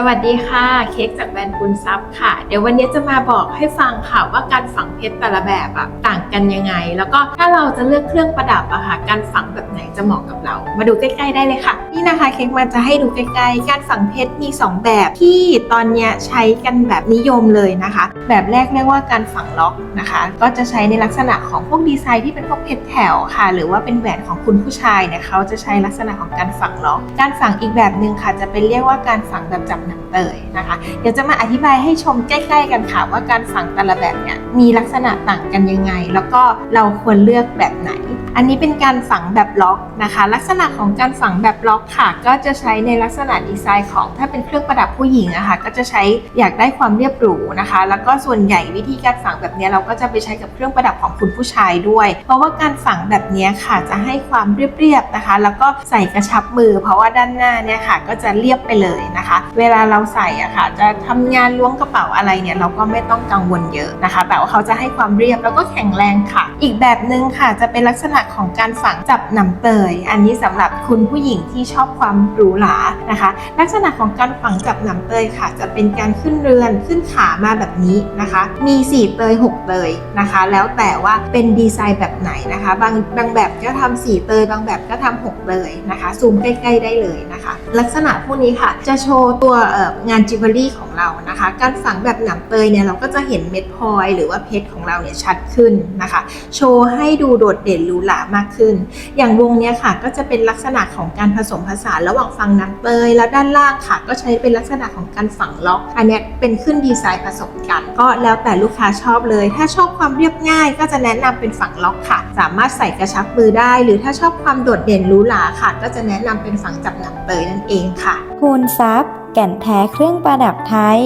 สวัสดีค่ะ เค้กจากแบรนด์คุณซับค่ะ เดี๋ยววันนี้จะมาบอกให้ฟังค่ะว่าการฝังเพชรแต่ละแบบอะต่างกันยังไง แล้วก็ถ้าเราจะเลือกเครื่องประดับอะค่ะ การฝังแบบไหนจะเหมาะกับเรา มาดูใกล้ ๆ ได้เลยค่ะ นี่นะคะเค้กมาจะให้ดูใกล้ๆการฝังเพชรมี 2 แบบที่ตอนเนี้ยใช้กันแบบนิยมเลยนะคะ แบบแรกเรียกว่าการฝังล็อกนะคะ ก็จะใช้ในลักษณะของพวกดีไซน์ที่เป็นพวกเพชรแถวค่ะ หรือว่าเป็นแหวนของคุณผู้ชายเนี่ยเขาจะใช้ลักษณะของการฝังล็อก การฝังอีกแบบหนึ่งค่ะ จะเป็นเรียกว่าการฝังแบบจับหนังเตยนะคะ เดี๋ยวจะมาอธิบายให้ชมใกล้ ๆ กันค่ะว่าการฝังแต่ละแบบเนี่ยมีลักษณะต่างกันยังไง แล้วก็เราควรเลือกแบบไหน อันนี้เป็นการฝังแบบล็อกนะคะ ลักษณะของการฝังแบบล็อกค่ะก็จะใช้ในลักษณะดีไซน์ของถ้าเป็นเครื่องประดับผู้หญิงอะค่ะก็จะใช้อยากได้ความเรียบหรูนะคะ แล้วก็ส่วนใหญ่วิธีการฝังแบบนี้เราก็จะไปใช้กับเครื่องประดับของคุณผู้ชายด้วย เพราะว่าการฝังแบบนี้ค่ะจะให้ความเรียบๆนะคะ แล้วก็ใส่กระชับมือ เพราะว่าด้านหน้าเนี่ยค่ะก็จะเรียบไปเลยนะคะ เวลาเราใส่อะค่ะ จะทำงานล้วงกระเป๋าอะไรเนี่ยเราก็ไม่ต้องกังวลเยอะนะคะ แต่ว่าเขาจะให้ความเรียบแล้วก็แข็งแรงค่ะ อีกแบบหนึ่งค่ะจะเป็นลักษณะของการฝังจับหนำเตย อันนี้สำหรับคุณผู้หญิงที่ชอบความหรูหรานะคะ ลักษณะของการฝังจับหนำเตยค่ะ จะเป็นการขึ้นเรือนขึ้นขามาแบบนี้นะคะ มี 4 เตย 6 เตยนะคะ แล้วแต่ว่าเป็นดีไซน์แบบไหนนะคะ บางบางแบบก็ทำ4เตย บางแบบก็ทำ6เตยนะคะ ซูมใกล้ ๆ ได้เลยนะคะ ลักษณะพวกนี้ค่ะ จะโชว์ตัวงานจิวเวลรี่ของเรานะคะ การฝังแบบหนำเตยเนี่ยเราก็จะเห็นเม็ดพลอยหรือว่าเพชรของเราเนี่ยชัดขึ้นนะคะ โชว์ให้ดูโดดเด่นหรูหรามากขึ้น อย่างวงเนี้ยค่ะก็จะเป็นลักษณะของการผสมผสานระหว่างฝังน้ำเตยแล้วด้านล่างค่ะ ก็ใช้เป็นลักษณะของการฝังล็อก อันนี้เป็นขึ้นดีไซน์ผสมกัน ก็แล้วแต่ลูกค้าชอบเลย ถ้าชอบความเรียบง่าย ก็จะแนะนำเป็นฝังล็อกค่ะ สามารถใส่กระชับมือได้ หรือถ้าชอบความโดดเด่นหรูหราค่ะ ก็จะแนะนำเป็นฝังจับหนังเตยนั่นเองค่ะคูณซับแก่นแท้เครื่องประดับไทย